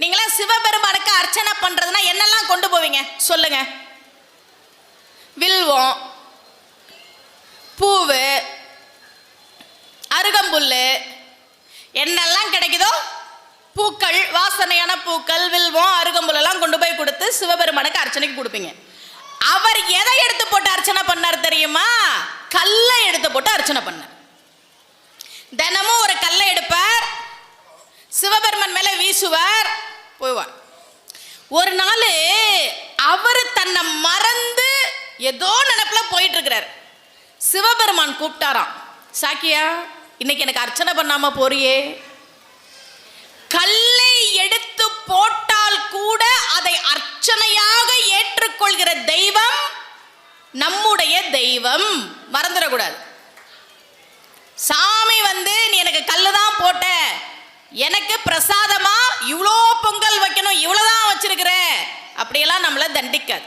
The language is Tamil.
நீங்களாம் சிவபெருமானுக்கு அர்ச்சனை பண்றதுன்னா என்னெல்லாம் கொண்டு போவீங்க? சொல்லுங்க. வில்வம் பூவு அருகம்புல்லு என்னெல்லாம் கிடைக்குதோ? பூக்கள் வாசனையான பூக்கள் வில்வம் அருகம்புலெல்லாம் கொண்டு போய் கொடுத்து சிவபெருமானுக்கு அர்ச்சனைக்கு கொடுப்பீங்க. அவர் எதை எடுத்து போட்டு அர்ச்சனை பண்ணார் தெரியுமா? கல்லை எடுத்து போட்டு அர்ச்சனை பண்ணார். தினமும் ஒரு கல்லை எடுப்பார். சிவபெருமன் மேல வீசுவார். போவார். ஒரு நாள் அவர் தன்னை மறந்து ஏதோ நினைப்புல போயிட்டு இருக்கிறார் சிவபெருமான் கூப்பிட்டாராம் சாக்கியா இன்னைக்கு எனக்கு அர்ச்சனை பண்ணாம போறியே. கல்லை எடுத்து போட்டால் கூட அதை அர்ச்சனையாக ஏற்றுக்கொள்கிற தெய்வம் நம்முடைய தெய்வம். மறந்துடக்கூடாது. சாமி வந்து நீ எனக்கு கல்லு தான் போட்ட. எனக்கு பிரசாதமா? இவ்வளோ பொங்கல் அப்படியெல்லாம் நம்மளை தண்டிக்காது.